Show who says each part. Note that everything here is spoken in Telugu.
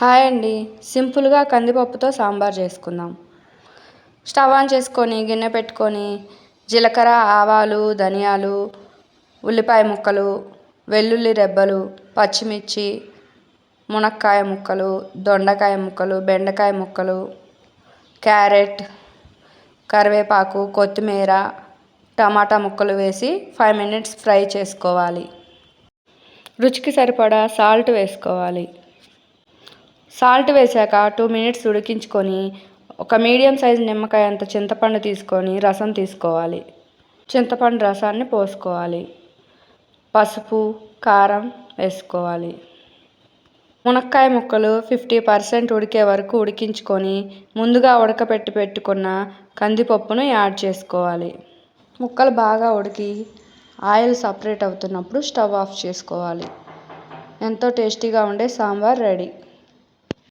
Speaker 1: హాయ్ అండి. సింపుల్గా కందిపప్పుతో సాంబార్ చేసుకుందాం. స్టవ్ ఆన్ చేసుకొని గిన్నె పెట్టుకొని జీలకర్ర ఆవాలు ధనియాలు ఉల్లిపాయ ముక్కలు వెల్లుల్లి రెబ్బలు పచ్చిమిర్చి మునక్కాయ ముక్కలు దొండకాయ ముక్కలు బెండకాయ ముక్కలు క్యారెట్ కరివేపాకు కొత్తిమీర టమాటా ముక్కలు వేసి ఫైవ్ మినిట్స్ ఫ్రై చేసుకోవాలి. రుచికి సరిపడా సాల్ట్ వేసుకోవాలి. సాల్ట్ వేసాక టూ మినిట్స్ ఉడికించుకొని ఒక మీడియం సైజ్ నిమ్మకాయ అంత చింతపండు తీసుకొని రసం తీసుకోవాలి. చింతపండు రసాన్ని పోసుకోవాలి. పసుపు కారం వేసుకోవాలి. మునక్కాయ ముక్కలు ఫిఫ్టీ పర్సెంట్ ఉడికే వరకు ఉడికించుకొని ముందుగా ఉడకపెట్టి పెట్టుకున్న కందిపప్పును యాడ్ చేసుకోవాలి. ముక్కలు బాగా ఉడికి ఆయిల్ సపరేట్ అవుతున్నప్పుడు స్టవ్ ఆఫ్ చేసుకోవాలి. ఎంతో టేస్టీగా ఉండే సాంబార్ రెడీ.